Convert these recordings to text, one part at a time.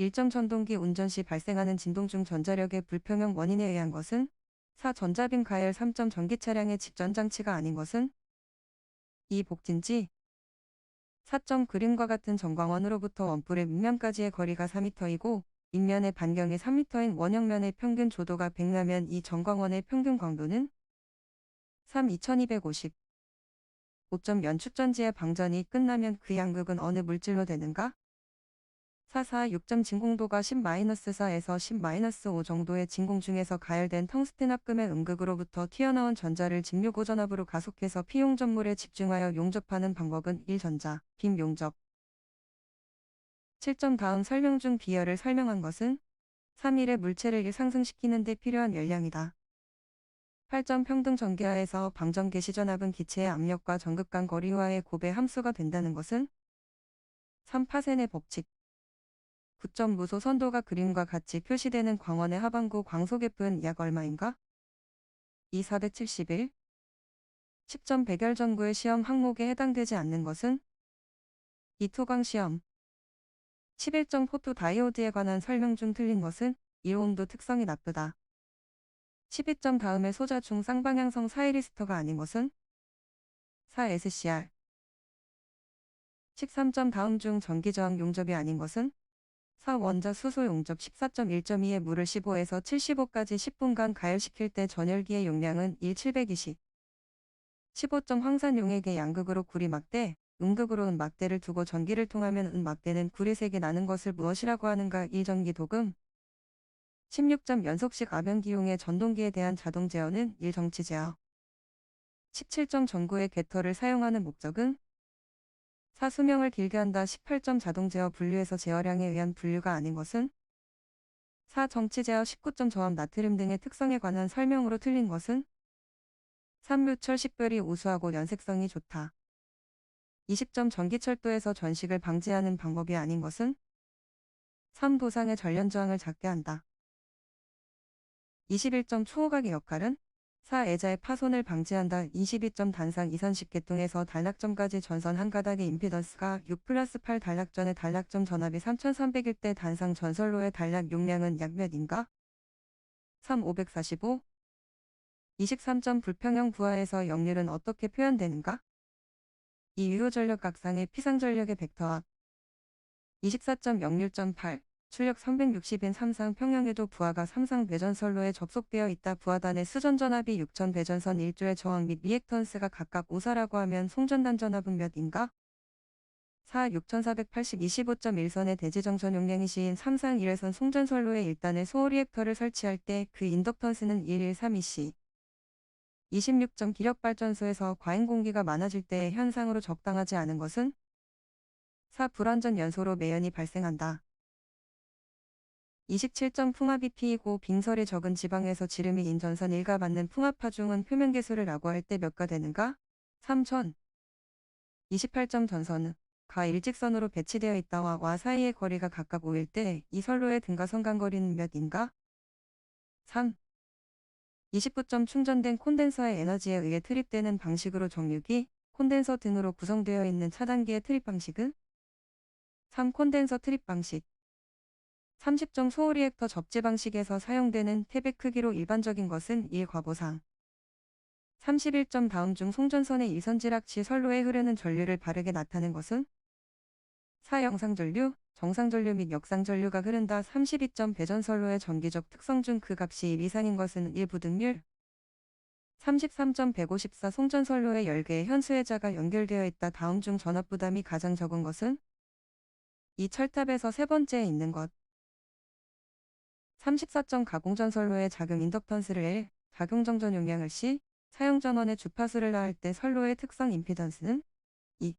일정 전동기 운전 시 발생하는 진동 중 전자력의 불평형 원인에 의한 것은 4. 전자빔 가열 3점 전기 차량의 직전 장치가 아닌 것은 2. 복진지 4점 그림과 같은 전광원으로부터 원뿔의 밑면까지의 거리가 4m이고 밑면의 반경이 3m인 원형면의 평균 조도가 100라면 이 전광원의 평균 광도는 3. 2250 5점 연축전지의 방전이 끝나면 그 양극은 어느 물질로 되는가? 4사 6점 진공도가 10-4에서 10-5 정도의 진공 중에서 가열된 텅스텐 합금의 음극으로부터 튀어나온 전자를 직류 고전압으로 가속해서 피용접물에 집중하여 용접하는 방법은 1전자, 빔 용접. 7점 다음 설명 중 비열을 설명한 것은 3일의 물체를 1 상승시키는 데 필요한 열량이다. 8점 평등 전기하에서 방전 개시 전압은 기체의 압력과 전극 간 거리와의 곱의 함수가 된다는 것은 3 파센의 법칙 9점 무소 선도가 그림과 같이 표시되는 광원의 하반구 광소계분 약 얼마인가? 2 471 10점 백열 전구의 시험 항목에 해당되지 않는 것은? 2 토광 시험. 11점 포토 다이오드에 관한 설명 중 틀린 것은 1 온도 특성이 나쁘다. 12점 다음에 소자 중 쌍방향성 4이리스터가 아닌 것은? 4 SCR 13점 다음 중 전기저항 용접이 아닌 것은 4 원자 수소 용접 14.1.2에 물을 15에서 75까지 10분간 가열시킬 때 전열기의 용량은 1720 15점 황산 용액의 양극으로 구리 막대, 음극으로 은 막대를 두고 전기를 통하면 은 막대는 구리 색이 나는 것을 무엇이라고 하는가 1전기 도금. 16점 연속식 아변기용의 전동기에 대한 자동 제어는 1정치 제어. 17점 전구의 궤터를 사용하는 목적은 사수명을 길게 한다 18점 자동 제어 분류에서 제어량에 의한 분류가 아닌 것은 4. 정치 제어 19점 저항 나트륨 등의 특성에 관한 설명으로 틀린 것은 3. 뮤철 식별이 우수하고 연색성이 좋다. 20점 전기철도에서 전식을 방지하는 방법이 아닌 것은 3. 도상의 전련 저항을 작게 한다. 21점 초호각의 역할은 4. 애자의 파손을 방지한다. 22점 단상 이선식 계통에서 단락점까지 전선 한 가닥의 임피던스가 6 플러스 8 단락전의 단락점 전압이 3300일 때 단상 전설로의 단락 용량은 약 몇인가? 3. 545 23점 불평형 부하에서 역률은 어떻게 표현되는가? 이 유효전력 각상의 피상전력의 벡터합 24점 역률점 8 출력 360인 삼상 평양에도 부하가 삼상 배전선로에 접속되어 있다. 부하단의 수전전압이 6000 배전선 1조의 저항 및 리액턴스가 각각 5사라고 하면 송전단 전압은 몇인가? 4. 6480 25.1선의 대지정전 용량이 시인 삼상 1회선 송전선로에 일단의 소리액터를 설치할 때 그 인덕턴스는 1132C. 26점 기력발전소에서 과잉 공기가 많아질 때의 현상으로 적당하지 않은 것은 4. 불완전 연소로 매연이 발생한다. 27점 풍압이 피이고 빙설이 적은 지방에서 지름이 인 전선 일가 받는 풍압 파중은 표면 계수를 라고 할 때 몇 가 되는가? 3천 28점 전선은 가 일직선으로 배치되어 있다와 와 사이의 거리가 각각 5일 때 이 선로의 등가 선간거리는 몇인가? 3 29점 충전된 콘덴서의 에너지에 의해 트립되는 방식으로 정육이 콘덴서 등으로 구성되어 있는 차단기의 트립 방식은 3. 콘덴서 트립 방식 30점 소리액터 접지 방식에서 사용되는 탭의 크기로 일반적인 것은 1 과보상. 31점 다음 중 송전선의 일선지락치 선로에 흐르는 전류를 바르게 나타낸 것은 4. 영상전류, 정상전류 및 역상전류가 흐른다. 32점 배전선로의 전기적 특성 중 그 값이 1 이상인 것은 1 부 등률. 33점 154 송전선로의 열개의 현수회자가 연결되어 있다. 다음 중 전압 부담이 가장 적은 것은 이 철탑에서 세 번째에 있는 것 34점 가공전선로의 작용 인덕턴스를 L, 작용정전 용량을 C, 사용전원의 주파수를 나할 때 선로의 특성 임피던스는 2.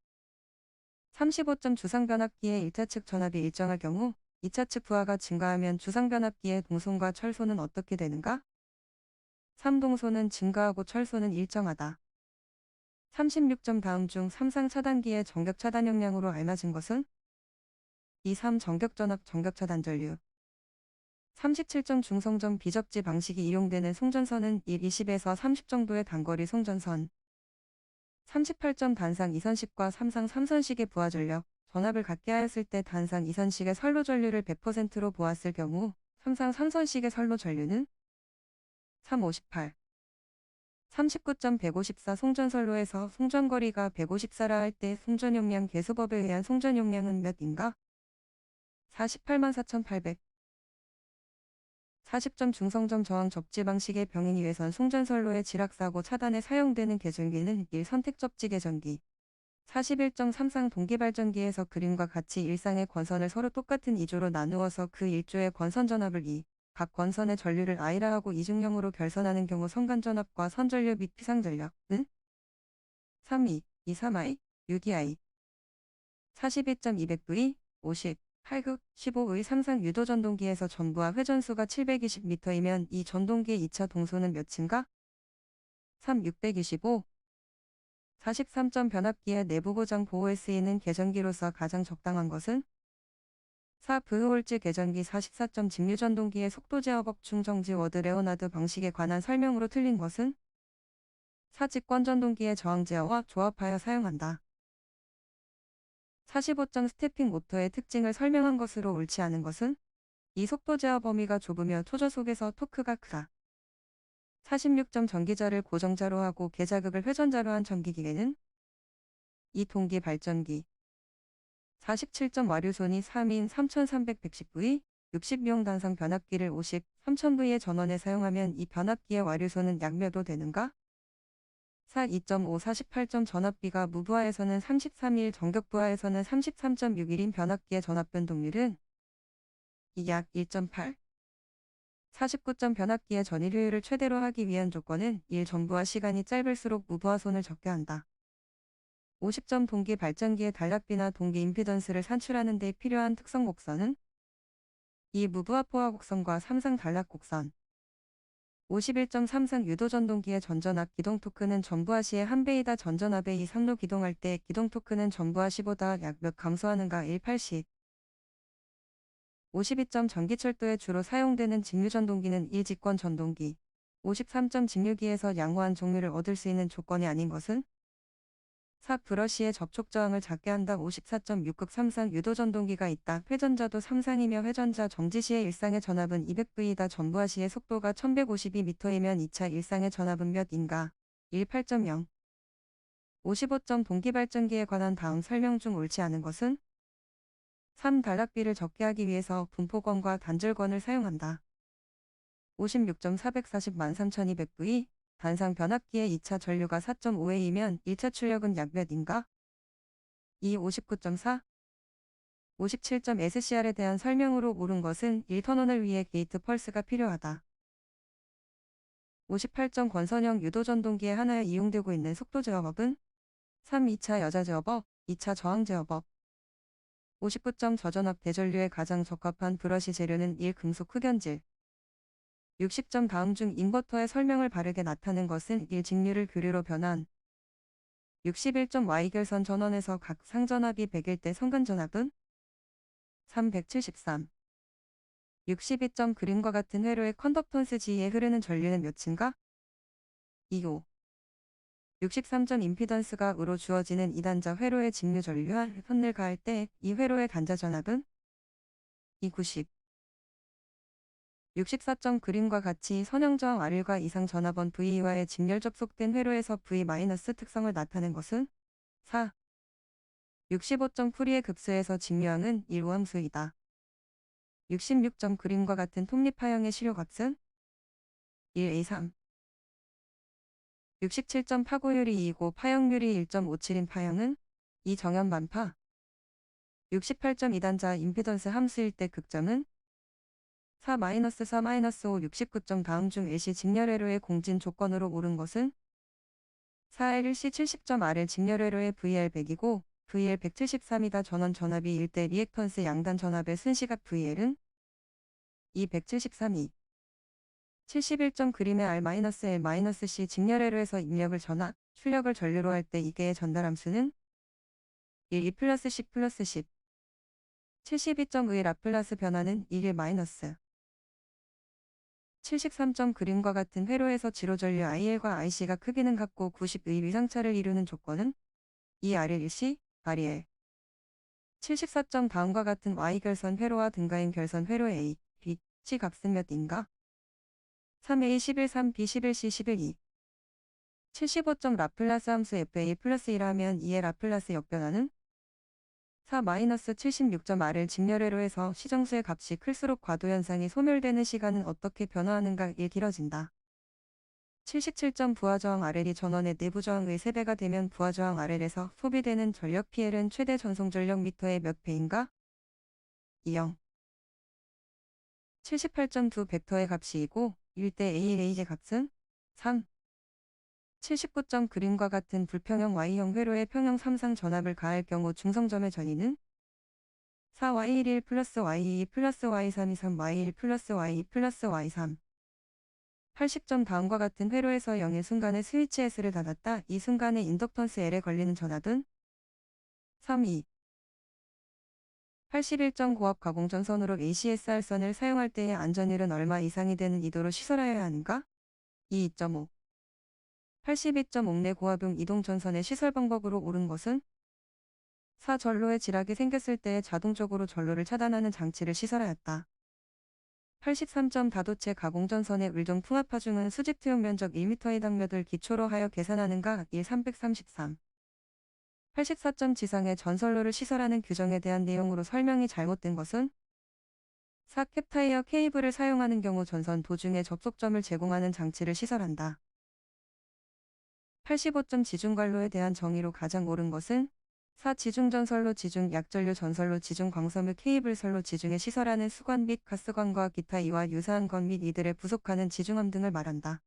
35점 주상변압기의 1차 측 전압이 일정할 경우 2차 측 부하가 증가하면 주상변압기의 동손과 철소는 어떻게 되는가? 3동소는 증가하고 철소는 일정하다. 36점 다음 중 3상 차단기의 정격 차단 용량으로 알맞은 것은 2, 3 정격 전압 정격 차단 전류 37점 중성점 비접지 방식이 이용되는 송전선은 1, 20에서 30 정도의 단거리 송전선. 38점 단상 2선식과 3상 3선식의 부하 전력, 전압을 갖게 하였을 때 단상 2선식의 선로 전류를 100%로 보았을 경우 삼상 3선식의 선로 전류는 358 39.154 송전선로에서 송전거리가 154라 할 때 송전용량 개수법에 의한 송전용량은 몇인가? 48만 4,800 40점 중성점 저항 접지 방식의 병행 위해선 송전선로의 지락사고 차단에 사용되는 계전기는 1 선택 접지 계전기 41.3상 동기발전기에서 그림과 같이 일상의 권선을 서로 똑같은 2조로 나누어서 그 1조의 권선 전압을 2, 각 권선의 전류를 I라 하고 이중형으로 결선하는 경우 선간전압과 선전류 및 피상전력은? 3, 2, 2, 3I, 6I 42.200V, 50, 8극, 15의 삼상 유도 전동기에서 전부와 회전수가 720m이면 이 전동기의 2차 동소는 몇인가? 3, 625 43점 변압기의 내부 고장 보호에 쓰이는 계전기로서 가장 적당한 것은 4. 브흐홀즈 계전기 44점 직류 전동기의 속도 제어법 충정지 워드 레오나드 방식에 관한 설명으로 틀린 것은 4. 직권 전동기의 저항 제어와 조합하여 사용한다. 45점 스태핑 모터의 특징을 설명한 것으로 옳지 않은 것은 이 속도 제어 범위가 좁으며 토저 속에서 토크가 크다. 46점 전기자를 고정자로 하고 계자극을 회전자로 한 전기기계는 이 동기 발전기 47점 와류손이 3인 3300-110V 60명 단상 변압기를 50, 3000V의 전원에 사용하면 이 변압기의 와류손은 약 몇도 되는가? 4 2.5 48점 전압비가 무부하에서는 33일 정격부하에서는 33.61인 변압기의 전압 변 동률은 이약1.8 49점 변압기의 전일 효율을 최대로 하기 위한 조건은 1 전부하 시간이 짧을수록 무부하 손을 적게 한다. 50점 동기 발전기의 단락비나 동기 임피던스를 산출하는 데 필요한 특성 곡선은 이 무부하 포화 곡선과 삼상 단락 곡선 51.3상 유도 전동기의 전전압 기동 토크는 전부하 시의 한 배이다 전전압의 이 상로 기동할 때 기동 토크는 전부하 시보다 약 몇 감소하는가? 180 52점 전기철도에 주로 사용되는 직류 전동기는 1직권 전동기. 53점 직류기에서 양호한 종류를 얻을 수 있는 조건이 아닌 것은 4. 브러쉬의 접촉 저항을 작게 한다. 54.6극 3상 유도 전동기가 있다. 회전자도 3상이며 회전자 정지 시의 일상의 전압은 200V이다. 전부하 시의 속도가 1152m이면 2차 일상의 전압은 몇인가? 18.0 55점 동기발전기에 관한 다음 설명 중 옳지 않은 것은 3. 단락비를 적게 하기 위해서 분포권과 단절권을 사용한다. 56.440만 3200V 단상 변압기의 2차 전류가 4.5A이면 1차 출력은 약 몇인가? 2. 59.4 57.SCR에 대한 설명으로 옳은 것은 1터널을 위해 게이트 펄스가 필요하다. 58점 권선형 유도 전동기에 하나에 이용되고 있는 속도 제어법은 3. 2차 여자 제어법, 2차 저항 제어법 59점 저전압 대전류에 가장 적합한 브러시 재료는 1. 금속 흑연질 60점 다음 중 인버터의 설명을 바르게 나타낸 것은 1. 직류를 교류로 변환 61점 Y결선 전원에서 각 상전압이 100일 때 성간전압은 373 62점 그림과 같은 회로의 컨덕턴스 G에 흐르는 전류는 몇인가? 2호 63점 임피던스가 으로 주어지는 이단자 회로의 직류 전류와 선을 가할 때 이 회로의 단자 전압은 290 64점 그림과 같이 선형저항 R과 이상 전압원 V와의 직렬 접속된 회로에서 V- 특성을 나타낸 것은 4. 65점 풀이의 급수에서 직류항은 1우함수이다. 66점 그림과 같은 톱니파형의 시료값은 1A3 67점 파고율이 2이고 파형률이 1.57인 파형은 2 정연 반파 68점 이단자 임피던스 함수일 때 극점은 4-4-5 69점 다음 중 일시 직렬회로의 공진 조건으로 옳은 것은 4L 1시 70점 RL 직렬회로의 VL 100이고 VL 173이다 전원 전압이 1대 리액턴스 양단 전압의 순시각 VL은 2 173이. 71점 그림의 R-L-C 직렬회로에서 입력을 전압, 출력을 전류로 할 때 이계의 전달 함수는 1 2 플러스 10 플러스 10 72.5의 라플라스 변화는 1일 마이너스 73점 그림과 같은 회로에서 지로전류 IL과 IC가 크기는 같고 90의 위상차를 이루는 조건은 이 RL1C, REL 74점 다음과 같은 Y결선 회로와 등가인 결선 회로 A, B, C 값은 몇인가? 3A 11, 3B 11C 11E 75점 라플라스 함수 FA 플러스 1 하면 2의 라플라스 역변하는 4 마이너스 76점 R을 직렬회로 해서 시정수의 값이 클수록 과도 현상이 소멸되는 시간은 어떻게 변화하는가 1 길어진다. 77점 부하저항 RL이 전원의 내부 저항의 3배가 되면 부하저항 RL에서 소비되는 전력 PL은 최대 전송 전력 미터의 몇 배인가? 2영 78.2 벡터의 값이고 1대 ALA의 값은 3 79점 그림과 같은 불평형 Y형 회로의 평형 3상 전압을 가할 경우 중성점의 전위는 4Y11 플러스 Y2 플러스 Y3 23 Y1 플러스 Y2 플러스 Y3 80점 다음과 같은 회로에서 0의 순간에 스위치 S를 닫았다. 이 순간에 인덕턴스 L에 걸리는 전압은 3, 2 81점 고압 가공전선으로 ACSR선을 사용할 때의 안전율은 얼마 이상이 되는 이도로 시설하여야 하는가? 2.5 82점 옥내 고압용 이동 전선의 시설 방법으로 옳은 것은 4. 전로에 지락이 생겼을 때에 자동적으로 전로를 차단하는 장치를 시설하였다. 83점 다도체 가공전선의 울종 풍압하중은 수직 투영 면적 1m의 당몇을 기초로 하여 계산하는가 1 333 84점 지상에 전선로를 시설하는 규정에 대한 내용으로 설명이 잘못된 것은 4. 캡타이어 케이블을 사용하는 경우 전선 도중에 접속점을 제공하는 장치를 시설한다. 85점 지중관로에 대한 정의로 가장 옳은 것은 4. 지중전선로 지중 약전류 전선로 지중 광섬유 케이블선로 지중에 시설하는 수관 및 가스관과 기타 이와 유사한 것 및 이들의 부속하는 지중함 등을 말한다.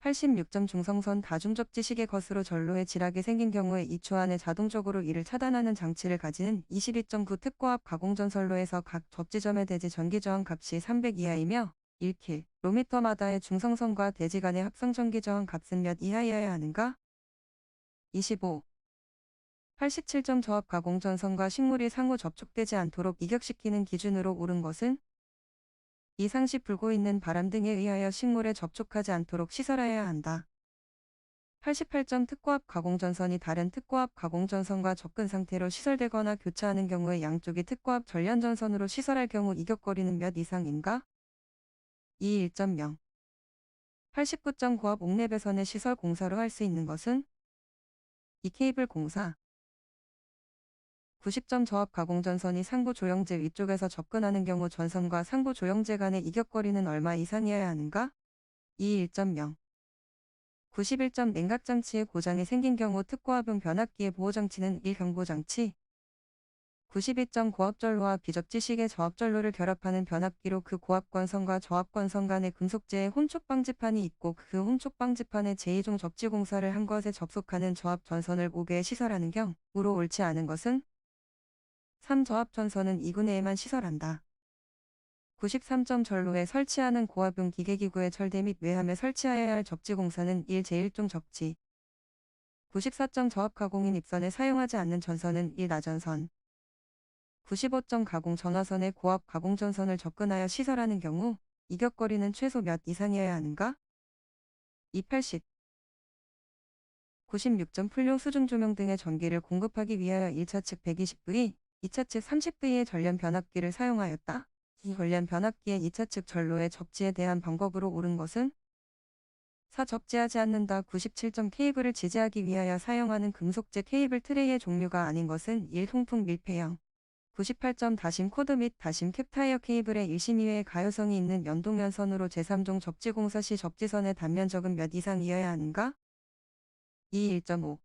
86점 중성선 다중접지식의 것으로 전로에 지락이 생긴 경우에 2초 안에 자동적으로 이를 차단하는 장치를 가지는 22.9 특고압 가공전선로에서 각 접지점의 대지 전기저항 값이 300 이하이며 1킬 로미터마다의 중성선과 대지 간의 합성 전기 저항 값은 몇 이하여야 하는가? 25. 87점 저압 가공 전선과 식물이 상호 접촉되지 않도록 이격시키는 기준으로 옳은 것은 이 상시 불고 있는 바람 등에 의하여 식물에 접촉하지 않도록 시설하여야 한다. 88점 특고압 가공전선이 다른 특고압 가공전선과 접근 상태로 시설되거나 교차하는 경우에 양쪽이 특고압 전련전선으로 시설할 경우 이격거리는 몇 이상인가? 2 1.0 89점 고압 옥내배선의 시설 공사로 할 수 있는 것은? 이 케이블 공사. 90점 저압 가공 전선이 상부 조영제 위쪽에서 접근하는 경우 전선과 상부 조영제 간의 이격거리는 얼마 이상이어야 하는가? 2 1.0 91점 냉각장치에 고장이 생긴 경우 특고압용 변압기의 보호장치는 1 경보장치 92점 고압전로와 비접지식의 저압전로를 결합하는 변압기로 그 고압관선과 저압관선 간의 금속재의 혼촉방지판이 있고 그 혼촉방지판에 제2종 접지공사를 한 것에 접속하는 저압전선을 5개에 시설하는 경우로 옳지 않은 것은 3. 저압전선은 2군에만 시설한다. 93점 전로에 설치하는 고압용 기계기구의 철대 및 외함에 설치하여야 할 접지공사는 1 제1종 접지 94점 저압 가공인 입선에 사용하지 않는 전선은 1 나전선 95점 가공 전화선에 고압 가공 전선을 접근하여 시설하는 경우 이격거리는 최소 몇 이상이어야 하는가? 280 96점 풀용 수중 조명 등의 전기를 공급하기 위하여 1차 측 120V, 2차 측 30V의 전련 변압기를 사용하였다. 이 전련 변압기의 2차 측 전로의 접지에 대한 방법으로 옳은 것은 4. 접지하지 않는다. 97점 케이블을 지지하기 위하여 사용하는 금속재 케이블 트레이의 종류가 아닌 것은 1. 통풍 밀폐형 98점 다심 코드 및 다심 캡타이어 케이블의 1심 이외의 가효성이 있는 연동면선으로 제3종 접지공사 시 접지선의 단면적은 몇 이상이어야 하는가? 2 1.5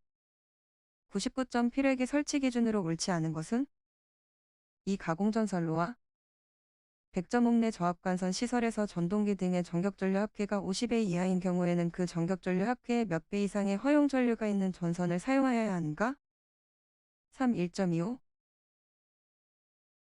99점 필요액의 설치 기준으로 옳지 않은 것은 이 가공전선로와 100점 옥내 저압관선 시설에서 전동기 등의 전격전류 합계가 50회 이하인 경우에는 그 전격전류 합계의 몇 배 이상의 허용 전류가 있는 전선을 사용하여야 하는가? 3 1.25